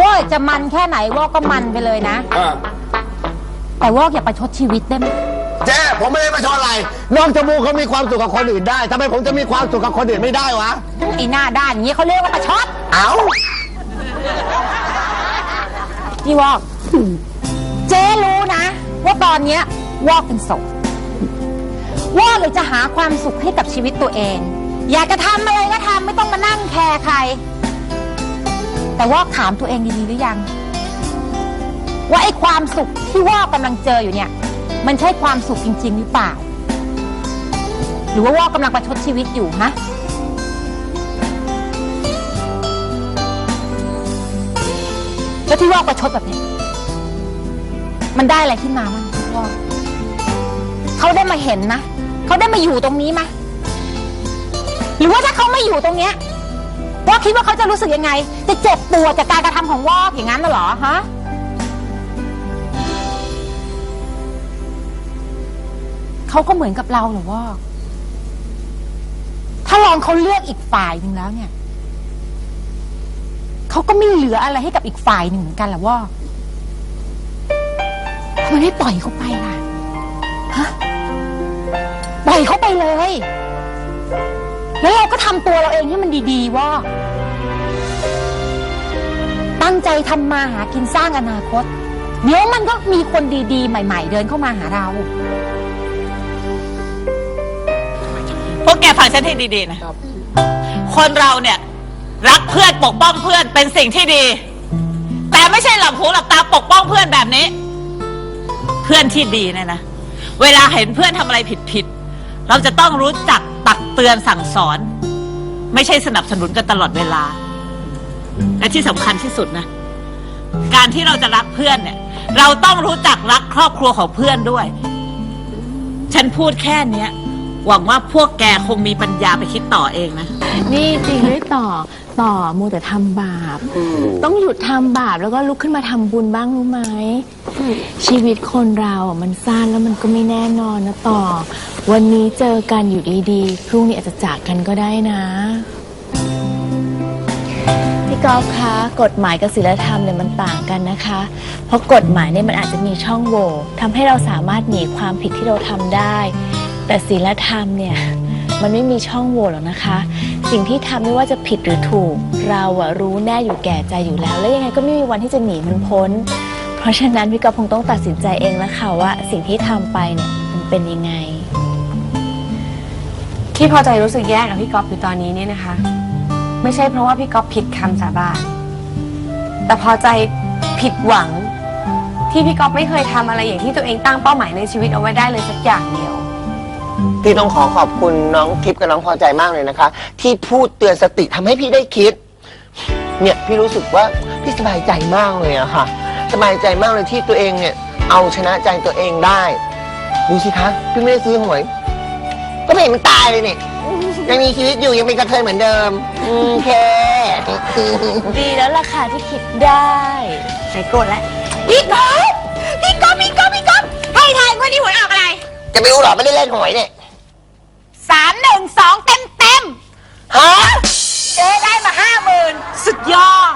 วอกจะมันแค่ไหนวอกก็มันไปเลยนะ อ่าแต่วอกอย่าประชดชีวิตได้ไหมเจ๊ผมไม่ได้มาชอบอะไร น้องจมูกเขามีความสุขกับคนอื่นได้ทำไมผมจะมีความสุขกับคนอื่นไม่ได้วะ ไอ้หน้าด้านอย่างนี้เขาเรียกว่าประชดเอ้า พี่วอกเจ๊รู้นะ ว่าตอนเนี้ยวอกเป็นโสดวอกเลยจะหาความสุขให้กับชีวิตตัวเอง อยากจะทำอะไรก็ทำไม่ต้องมานั่งแคร์ใคร แต่วอกถามตัวเองดีๆหรือยัง ว่าไอ้ความสุขที่วอกกำลังเจออยู่เนี่ย มันใช่ความสุขจริง ๆ หรือเปล่า หรือว่าวอกกำลังประชดชีวิตอยู่ฮะ แล้วที่วอกประชดแบบเนี้ยมันได้อะไรขึ้นมาบ้งวอกเขาได้มาเห็นนะเขาได้มาอยู่ตรงนี้ไหมหรือว่าถ้าเขาไม่อยู่ตรงเนี้ย วอกคิดว่าเขาจะรู้สึกยังไง จะเจ็บปวดจากการกระทำของวอกอย่างนั้นน่ะเหรอฮะ เขาก็เหมือนกับเราเหรอวอก ถ้าลองเขาเลือกอีกฝ่ายหนึ่งแล้วเนี่ย เขาก็ไม่เหลืออะไรให้กับอีกฝ่ายหนึ่งเหมือนกันแหละว่าทำไมไม่ปล่อยเขาไปล่ะ ฮะ ปล่อยเขาไปเลย แล้วเราก็ทำตัวเราเองให้มันดีๆว่า ตั้งใจทำมาหากินสร้างอนาคต เดี๋ยวมันก็มีคนดีๆ ใหม่ ๆ เดินเข้ามาหาเรา พวกแกฟังฉันให้ดีๆนะ คนเราเนี่ย รักเพื่อนปกป้องเพื่อนเป็นสิ่งที่ดี แต่ไม่ใช่หลับหูหลับตาปกป้องเพื่อนแบบนี้ เพื่อนที่ดีเนี่ยนะ เวลาเห็นเพื่อนทำอะไรผิดๆเราจะต้องรู้จักตัก เตือนสั่งสอน ไม่ใช่สนับสนุนกันตลอดเวลา และที่สำคัญที่สุดนะ การที่เราจะรักเพื่อนเนี่ย เราต้องรู้จักรักครอบครัวของเพื่อนด้วย ฉันพูดแค่เนี้ย หวังว่าพวกแกคงมีปัญญาไปคิดต่อเองนะ นี่จริงด้วยต่อต่อมูแต่ทำบาป ต้องหยุดทำบาปแล้วก็ลุกขึ้นมาทำบุญบ้างรู้ไหมชีวิตคนเราอะมันสั้นแล้วมันก็ไม่แน่นอนนะต่อ วันนี้เจอกันอยู่ดีๆ พรุ่งนี้อาจจะจากกันก็ได้นะ พี่กอล์ฟคะ กฎหมายกับศีลธรรมเนี่ยมันต่างกันนะคะ เพราะกฎหมายเนี่ยมันอาจจะมีช่องโหว่ทำให้เราสามารถหนีความผิดที่เราทำได้ แต่ศีลธรรมเนี่ยมันไม่มีช่องโหว่หรอกนะคะ สิ่งที่ทำไม่ว่าจะผิดหรือถูก เราอะรู้แน่อยู่แก่ใจอยู่แล้ว และยังไงก็ไม่มีวันที่จะหนีมันพ้น เพราะฉะนั้นพี่กอล์ฟคงต้องตัดสินใจเองแล้วค่ะว่าสิ่งที่ทำไปเนี่ยมันเป็นยังไง ที่พอใจรู้สึกแย่กับพี่ก๊อฟอยู่ตอนนี้เนี่ยนะคะ ไม่ใช่เพราะว่าพี่ก๊อฟผิดคำสาบานแต่พอใจผิดหวัง ที่พี่ก๊อฟไม่เคยทำอะไรอย่างที่ตัวเองตั้งเป้าหมายในชีวิตเอาไว้ได้เลยสักอย่างเดียวพี่ต้องขอขอบคุณน้องทิพย์กับน้องพอใจมากเลยนะคะ ที่พูดเตือนสติทำให้พี่ได้คิด เนี่ยพี่รู้สึกว่าพี่สบายใจมากเลยอะค่ะ สบายใจมากเลยที่ตัวเองเนี่ย เอาชนะใจตัวเองได้ ดูสิคะพี่ไม่ได้ซื้อหวย ก็ไม่เห็นมันตายเลยเนี่ย ยังมีชีวิตอยู่ยังเป็นกระเทยเหมือนเดิมโอเค ดีแล้วล่ะค่ะที่คิดได้ใจโกรธแล้วพี่ก๊อฟพี่ก๊อฟพี่ก๊อฟพี่ก๊อฟให้ทายคนที่หวยออกอะไรจะไม่รู้หรอไม่ได้เล่นหวยเนี่ย สามหนึ่งสองเต็มเต็มฮะๆเจ๊ได้มาห้าหมื่นสุดยอด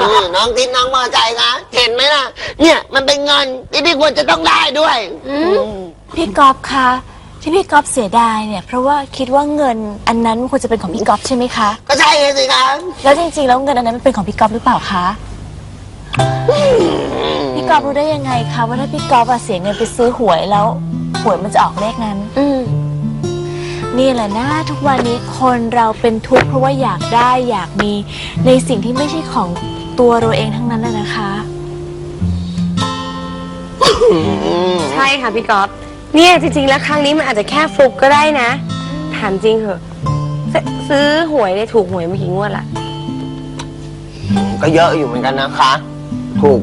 นี่น้องทิพย์น้องพอใจ เนี่ยมันเป็นเงินที่พี่ควรจะต้องได้ด้วยพี่กอล์ฟคะที่พี่กอล์ฟเสียดายเนี่ย เพราะว่าคิดว่าเงินอันนั้นมันควรจะเป็นของพี่กอล์ฟใช่ไหมคะ ก็ใช่เลยสิคะแล้วจริงๆแล้วเงินอันนั้นมันเป็นของพี่กอล์ฟหรือเปล่าคะพี่กอล์ฟรู้ได้ยังไงคะว่าถ้าพี่กอล์ฟอะเสียเงินไปซื้อหวยแล้วหวยมันจะออกเลขนั้น อืมนี่แหละนะทุกวันนี้คนเราเป็นทุกข์เพราะว่าอยากได้อยากมีในสิ่งที่ไม่ใช่ของตัวเราเองทั้งนั้นแหละนะคะ ใช่ค่ะพี่ก๊อฟเนี่ยจริงๆ แล้วครั้งนี้มันอาจจะแค่ฟลุกก็ได้นะ ถามจริงเหอะซซื้อหวยเนี่ยถูกหวยมากี่งวดละก็เยอะอยู่เหมือนกันนะคะ ถูก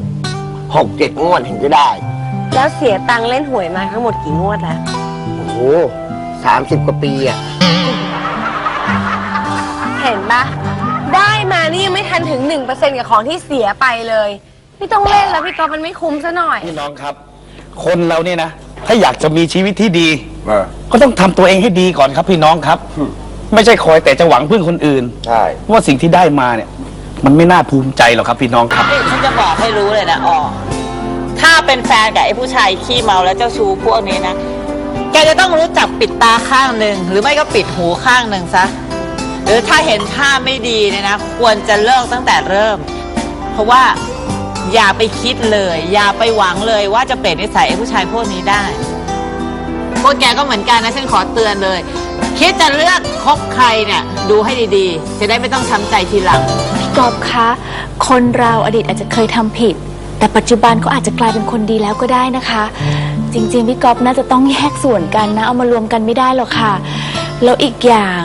หกเจ็ดงวดถึงจะได้ แล้วเสียตังค์เล่นหวยมาทั้งหมดกี่งวดละโอ้โหสามสิบกว่าปีอะเห็นปะได้มานี่ยังไม่ทันถึงหนึ่งเปอร์เซ็นกับของที่เสียไปเลย ไม่ต้องเล่นแล้วพี่ก๊อฟมันไม่คุ้มซะหน่อย พี่น้องครับ คนเราเนี่ยนะถ้าอยากจะมีชีวิตที่ดี เออ ก็ต้องทำตัวเองให้ดีก่อนครับพี่น้องครับ ไม่ใช่คอยแต่จะหวังพึ่งคนอื่นใช่ว่าสิ่งที่ได้มาเนี่ย มันไม่น่าภูมิใจหรอกครับพี่น้องครับ นี่ฉันจะบอกให้รู้เลยนะอ๋อถ้าเป็นแฟนกับไอ้ผู้ชายขี้เมาและเจ้าชู้พวกนี้นะ แกจะต้องรู้จักปิดตาข้างหนึ่งหรือไม่ก็ปิดหูข้างหนึ่งซะ หรือถ้าเห็นท่าไม่ดีเนี่ยนะ ควรจะเลิกตั้งแต่เริ่ม เพราะว่า อย่าไปคิดเลย อย่าไปหวังเลยว่าจะเปลี่ยนนิสัยไอ้ผู้ชายพวกนี้ได้ พวกแกก็เหมือนกันนะฉันขอเตือนเลย คิดจะเลือกคบใครเนี่ยดูให้ดีๆ จะได้ไม่ต้องช้ำใจทีหลัง พี่กอบคะ คนเราอดีตอาจจะเคยทำผิด แต่ปัจจุบันเขาอาจจะกลายเป็นคนดีแล้วก็ได้นะคะ จริงๆพี่กอบน่าจะต้องแยกส่วนกันนะ เอามารวมกันไม่ได้หรอกค่ะ แล้วอีกอย่าง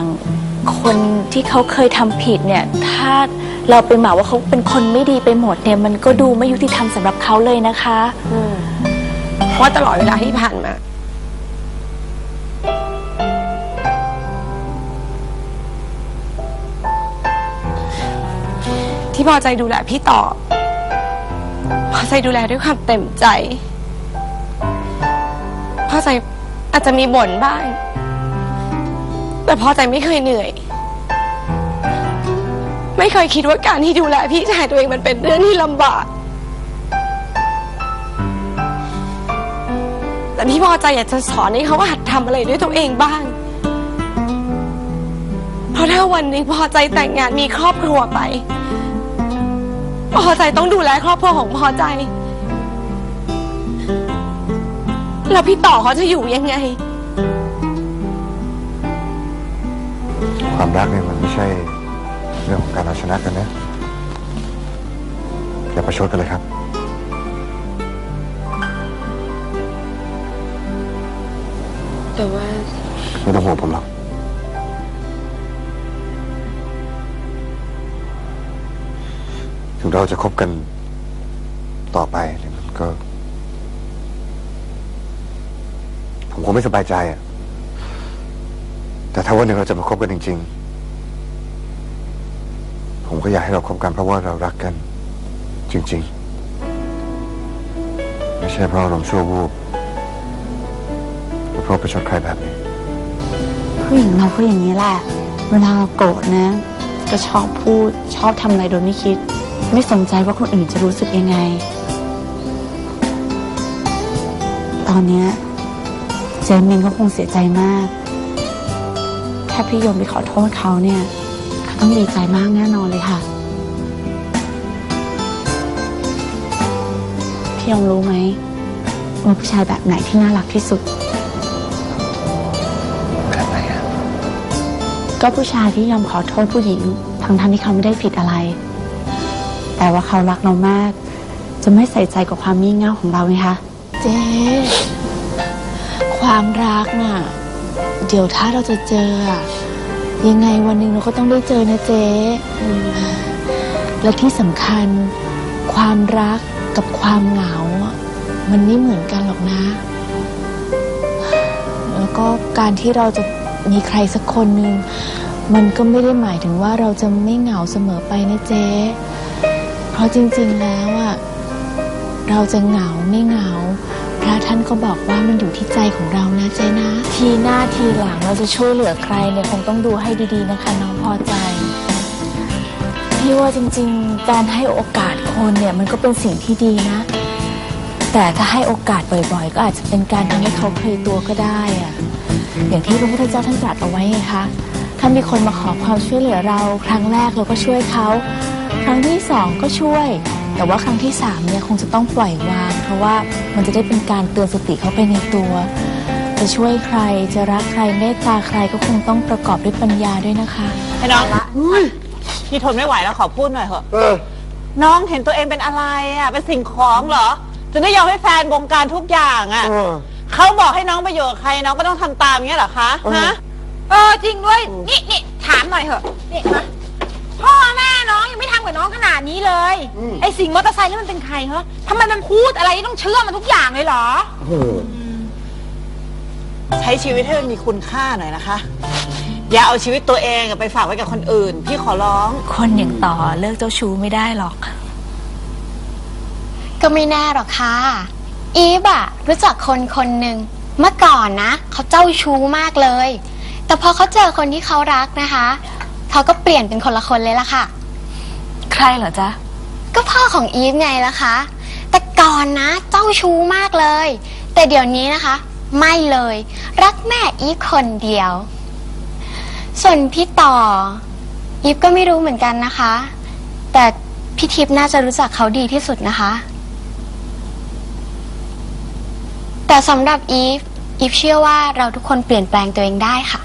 คนที่เขาเคยทำผิดเนี่ย ถ้า เราไปเหมาว่าเขาเป็นคนไม่ดีไปหมดเนี่ย มันก็ดูไม่ยุติธรรมสำหรับเขาเลยนะคะ เพราะตลอดเวลาที่ผ่านมา ที่พอใจดูแลพี่ต่อ พอใจดูแลด้วยความเต็มใจ พอใจอาจจะมีบ่นบ้าง แต่พอใจไม่เคยเหนื่อย ไม่เคยคิดว่าการที่ดูแลพี่ชายตัวเองมันเป็นเรื่องที่ลำบาก แต่พี่พอใจอยากจะสอนให้เขาหัดทำอะไรด้วยตัวเองบ้าง เพราะถ้าวันหนึ่งพอใจแต่งงานมีครอบครัวไป พอใจต้องดูแลครอบครัวของพอใจ แล้วพี่ต่อเขาจะอยู่ยังไง ความรักเนี่ยมันไม่ใช่ เรื่องของการเอาชนะกันนะ อย่าประชดกันเลยครับแต่ว่าไม่ต้องห่วงผมหรอกถึงเราจะคบกันต่อไปเนี่ยมันก็ ผมคงไม่สบายใจอะแต่ถ้าวันหนึ่งเราจะมาคบกันจริง ๆ ผมก็อยากให้เราคบกันเพราะว่าเรารักกัน จริง ๆ ไม่ใช่เพราะอารมณ์ชั่ววูบหรือเพราะไปชดใครแบบนี้ ผู้หญิงเราก็อย่างนี้แหละ เวลาเราโกรธนะก็ชอบพูดชอบทำอะไรโดยไม่คิด ไม่สนใจว่าคนอื่นจะรู้สึกยังไง ตอนเนี้ยเจมินก็คงเสียใจมากแค่พี่ยมไปขอโทษเขาเนี่ย ต้องดีใจมากแน่นอนเลยค่ะ พี่ยมรู้ไหมว่าผู้ชายแบบไหนที่น่ารักที่สุด แบบไหนอะก็ผู้ชายที่ยอมขอโทษผู้หญิง ทั้งทั้งๆที่เขาไม่ได้ผิดอะไร แต่ว่าเขารักเรามาก จะไม่ใส่ใจกับความงี่เง่าของเราไงคะเจ๊ความรักน่ะ เดี๋ยวถ้าเราจะเจออะ ยังไงวันหนึ่งเราก็ต้องได้เจอนะเจ๊และที่สำคัญความรักกับความเหงา มันไม่เหมือนกันหรอกนะ แล้วก็การที่เราจะมีใครสักคนหนึ่งมันก็ไม่ได้หมายถึงว่าเราจะไม่เหงาเสมอไปนะเจ๊เพราะจริงๆแล้วอะเราจะเหงาไม่เหงา พระท่านก็บอกว่ามันอยู่ที่ใจของเรานะเจนะ ทีหน้าทีหลังเราจะช่วยเหลือใครเนี่ยคงต้องดูให้ดีๆนะคะน้องพอใจพี่ว่าจริงๆ การให้โอกาสคนเนี่ยมันก็เป็นสิ่งที่ดีนะ แต่ถ้าให้โอกาสบ่อยๆ ก็อาจจะเป็นการทำให้เขาเคยตัวก็ได้อะอย่างที่พระพุทธเจ้าท่านตรัสเอาไว้ไงคะถ้ามีคนมาขอความช่วยเหลือเรา ครั้งแรกเราก็ช่วยเขา ครั้งที่สองก็ช่วย แต่ว่าครั้งที่สามเนี่ยคงจะต้องปล่อยวาง เพราะว่ามันจะได้เป็นการเตือนสติเขาไปในตัว จะช่วยใครจะรักใครเมตตาใครก็คงต้องประกอบด้วยปัญญาด้วยนะคะให้น้องพี่ทนไม่ไหวแล้วขอพูดหน่อยเถอะ เออ น้องเห็นตัวเองเป็นอะไรอะ เป็นสิ่งของเหรอจะได้ยอมให้แฟนบงการทุกอย่างอะ เออ เขาบอกให้น้องไปอยู่กับใครน้องก็ต้องทำตามอย่างเงี้ยเหรอคะ ฮะ เออจริงด้วย นี่นี่ถามหน่อยเหอะนี่มา พ่อแม่น้องยังไม่ทำกับน้องขนาดนี้เลยไอ้สิ่งมอเตอร์ไซค์นี่มันเป็นใครเหรอทำไมมันพูดอะไรต้องเชื่อมันทุกอย่างเลยเหรอใช้ชีวิตให้มันมีคุณค่าหน่อยนะคะ อย่าเอาชีวิตตัวเองอะไปฝากไว้กับคนอื่น พี่ขอร้อง คนอย่างต่อเลิกเจ้าชู้ไม่ได้หรอก ก็ไม่แน่หรอกค่ะ อีฟอะรู้จักคนคนหนึ่งเมื่อก่อนนะ เขาเจ้าชู้มากเลย แต่พอเขาเจอคนที่เขารักนะคะ เขาก็เปลี่ยนเป็นคนละคนเลยล่ะค่ะ ใครเหรอจ๊ะ ก็พ่อของอีฟไงล่ะคะ แต่ก่อนนะเจ้าชู้มากเลย แต่เดี๋ยวนี้นะคะ ไม่เลย รักแม่อีฟคนเดียว ส่วนพี่ต่อ อีฟก็ไม่รู้เหมือนกันนะคะ แต่พี่ทิพย์น่าจะรู้จักเขาดีที่สุดนะคะ แต่สำหรับอีฟ อีฟเชื่อว่าเราทุกคนเปลี่ยนแปลงตัวเองได้ค่ะ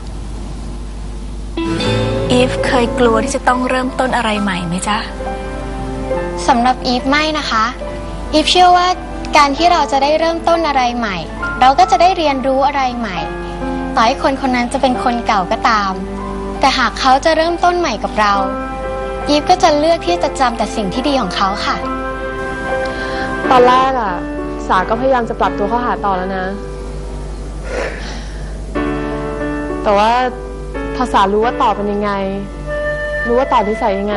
อีฟเคยกลัวที่จะต้องเริ่มต้นอะไรใหม่ไหมจ๊ะ สำหรับอีฟไม่นะคะ อีฟเชื่อว่าการที่เราจะได้เริ่มต้นอะไรใหม่ เราก็จะได้เรียนรู้อะไรใหม่ ต่อให้คนคนนั้นจะเป็นคนเก่าก็ตาม แต่หากเขาจะเริ่มต้นใหม่กับเรา อีฟก็จะเลือกที่จะจำแต่สิ่งที่ดีของเขาค่ะ ตอนแรกอะสาก็พยายามจะปรับตัวเข้าหาต่อแล้วนะ แต่ว่า พอสารู้ว่าต่อเป็นยังไง รู้ว่าต่อนิสัยยังไง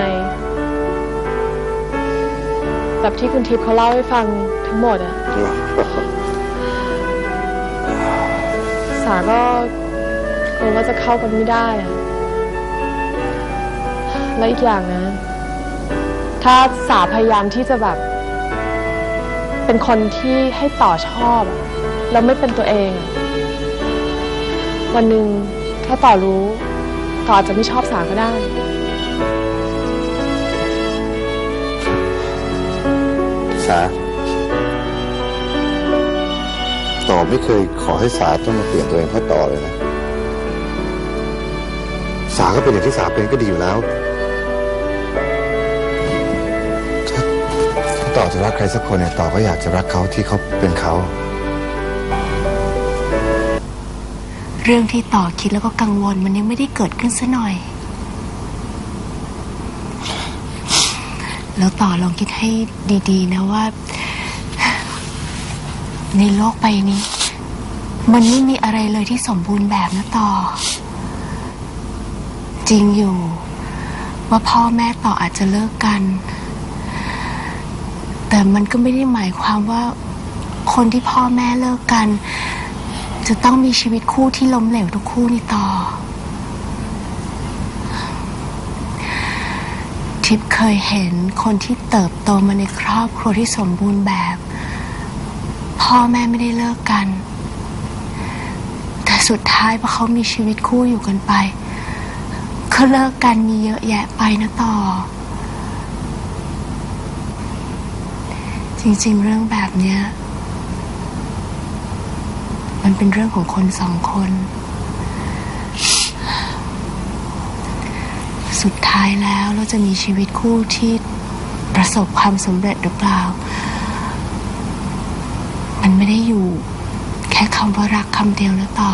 แบบที่คุณทิพย์เขาเล่าให้ฟังทั้งหมดอะสาก็กลัวว่าจะเข้ากันไม่ได้อะและอีกอย่างนะ ถ้าสาพยายามที่จะแบบ เป็นคนที่ให้ต่อชอบอะแล้วไม่เป็นตัวเองอะวันหนึ่งถ้าต่อรู้ ต่ออาจจะไม่ชอบสาก็ได้ สา ต่อไม่เคยขอให้สาต้องมาเปลี่ยนตัวเองเพื่อต่อเลยนะ สาก็เป็นอย่างที่สาเป็นก็ดีอยู่แล้วถ้าต่อจะรักใครสักคนเนี่ยต่อก็อยากจะรักเขาที่เขาเป็นเขา เรื่องที่ต่อคิดแล้วก็กังวลมันยังไม่ได้เกิดขึ้นซะหน่อย แล้วต่อลองคิดให้ดี ๆ นะว่า ในโลกใบนี้ มันไม่มีอะไรเลยที่สมบูรณ์แบบนะต่อ จริงอยู่ ว่าพ่อแม่ต่ออาจจะเลิกกัน แต่มันก็ไม่ได้หมายความว่าคนที่พ่อแม่เลิกกัน จะต้องมีชีวิตคู่ที่ล้มเหลวทุกคู่นี่ต่อ ทิพย์เคยเห็นคนที่เติบโตมาในครอบครัวที่สมบูรณ์แบบ พ่อแม่ไม่ได้เลิกกัน แต่สุดท้ายพอเขามีชีวิตคู่อยู่กันไปก็เลิกกันมีเยอะแยะไปนะต่อ จริงๆเรื่องแบบเนี้ย มันเป็นเรื่องของคนสองคน สุดท้ายแล้วเราจะมีชีวิตคู่ที่ประสบความสำเร็จหรือเปล่า มันไม่ได้อยู่แค่คำว่ารักคำเดียวนะต่อ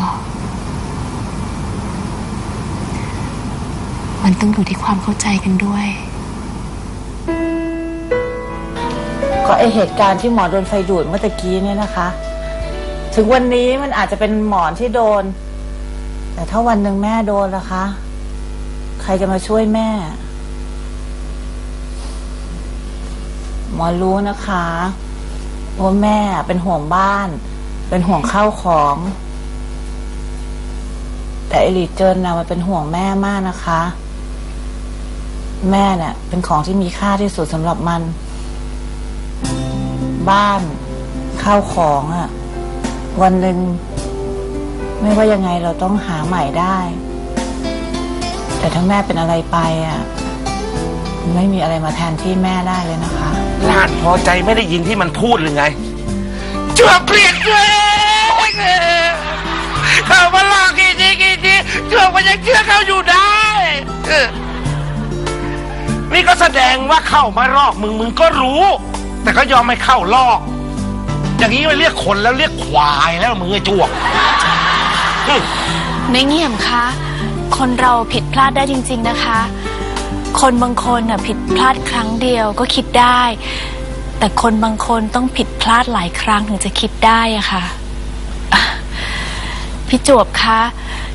มันต้องอยู่ที่ความเข้าใจกันด้วย ก็ไอเหตุการณ์ที่หมอโดนไฟดูดเมื่อตะกี้เนี่ยนะคะ ถึงวันนี้มันอาจจะเป็นหมอนที่โดน แต่ถ้าวันหนึ่งแม่โดนล่ะคะ ใครจะมาช่วยแม่ หมอรู้นะคะว่าแม่เป็นห่วงบ้าน เป็นห่วงข้าวของ แต่ไอรีเจนนะมันเป็นห่วงแม่มากนะคะ แม่เนี่ยเป็นของที่มีค่าที่สุดสำหรับมัน บ้านข้าวของอะ่ะ วันหนึ่งไม่ว่ายังไงเราต้องหาใหม่ได้ แต่ถ้าแม่เป็นอะไรไปอะไม่มีอะไรมาแทนที่แม่ได้เลยนะคะหลานพอใจไม่ได้ยินที่มันพูดหรือไงเชื่อเปลี่ยนเลยเขามาหลอกกี่ทีกี่ทีเชื่อว่ายังเชื่อเขาอยู่ได้นี่ก็แสดงว่าเข้ามาลอกมึงมึงก็รู้ แต่ก็ยอมไม่เข้าลอก อย่างนี้ไม่เรียกคนแล้วเรียกควายแล้วมึงไอ้จวกอืมในเงียมคะ คนเราผิดพลาดได้จริง ๆนะคะ คนบางคนน่ะผิดพลาดครั้งเดียวก็คิดได้ แต่คนบางคนต้องผิดพลาดหลายครั้งถึงจะคิดได้อะคะ่ะ พี่จวบคะ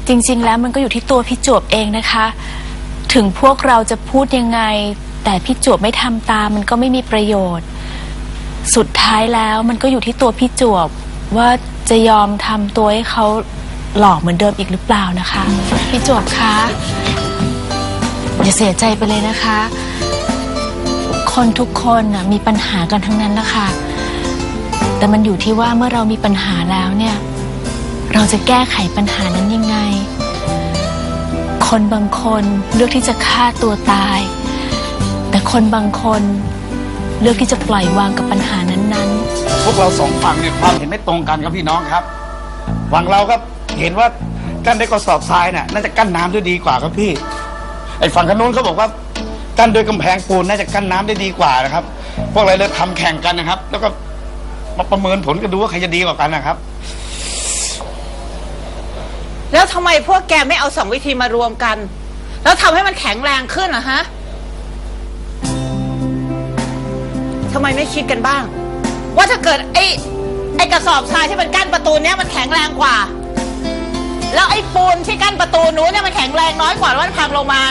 จริง ๆ แล้วมันก็อยู่ที่ตัวพี่จวบเองนะคะ ถึงพวกเราจะพูดยังไง แต่พี่จวบไม่ทำตามมันก็ไม่มีประโยชน์ สุดท้ายแล้วมันก็อยู่ที่ตัวพี่จวบว่าจะยอมทำตัวให้เขาหลอกเหมือนเดิมอีกหรือเปล่านะคะ พี่จวบคะอย่าเสียใจไปเลยนะคะ คนทุกคนนะมีปัญหากันทั้งนั้นนะคะ แต่มันอยู่ที่ว่าเมื่อเรามีปัญหาแล้วเนี่ย เราจะแก้ไขปัญหานั้นยังไง คนบางคนเลือกที่จะฆ่าตัวตาย แต่คนบางคน เลือกที่จะปล่อยวางกับปัญหานั้นๆพวกเราสองฝั่งเนี่ยความเห็นไม่ตรงกันครับพี่น้องครับฝั่งเราก็เห็นว่ากั้นด้วยกระสอบทรายน่ะน่าจะกั้นน้ำได้ดีกว่าครับพี่ ไอ้ฝั่งขนู้นเขาบอกว่ากั้นด้วยกำแพงปูนน่าจะกั้นน้ำได้ดีกว่านะครับ พวกเราเลยทำแข่งกันนะครับ แล้วก็มาประเมินผลกันดูว่าใครจะดีกว่ากันนะครับ แล้วทำไมพวกแกไม่เอาสองวิธีมารวมกัน แล้วทำให้มันแข็งแรงขึ้นอะฮะ ทำไมไม่คิดกันบ้าง ว่าถ้าเกิดไอ้ไอ้กระสอบทรายที่มันกั้นประตูเนี้ยมันแข็งแรงกว่า แล้วไอ้ปูนที่กั้นประตูนู้นเนี่ยมันแข็งแรงน้อยกว่าแล้วมันพังลงมา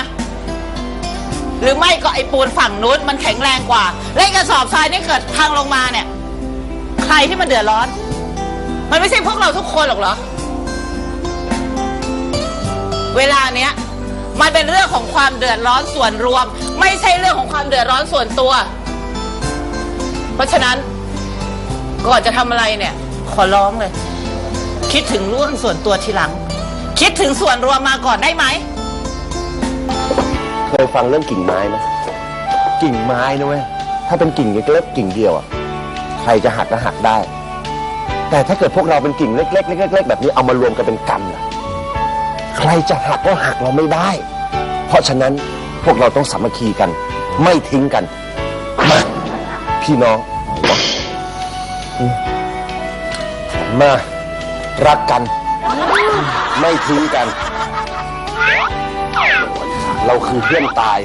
หรือไม่ก็ไอ้ปูนฝั่งนู้นมันแข็งแรงกว่า และไอ้กระสอบทรายนี่เกิดพังลงมาเนี่ย ใครที่มันเดือดร้อน มันไม่ใช่พวกเราทุกคนหรอกเหรอ เวลาเนี้ยมันเป็นเรื่องของความเดือดร้อนส่วนรวม ไม่ใช่เรื่องของความเดือดร้อนส่วนตัว เพราะฉะนั้นก่อนจะทำอะไรเนี่ย ขอร้องเลย คิดถึงเรื่องส่วนตัวทีหลัง คิดถึงส่วนรวมมาก่อนได้ไหม เคยฟังเรื่องกิ่งไม้ไหมกิ่งไม้นะเว้ย ถ้าเป็นกิ่งเล็กๆกิ่งเดียวอะใครจะหักก็หักได้ แต่ถ้าเกิดพวกเราเป็นกิ่งเล็กๆเล็กๆแบบนี้เอามารวมกันเป็นกำล่ะใครจะหักก็หักเราไม่ได้ เพราะฉะนั้นพวกเราต้องสามัคคีกัน ไม่ทิ้งกันมา พี่น้องอืมมา รักกัน ไม่ทิ้งกัน เราคือเพื่อนตาย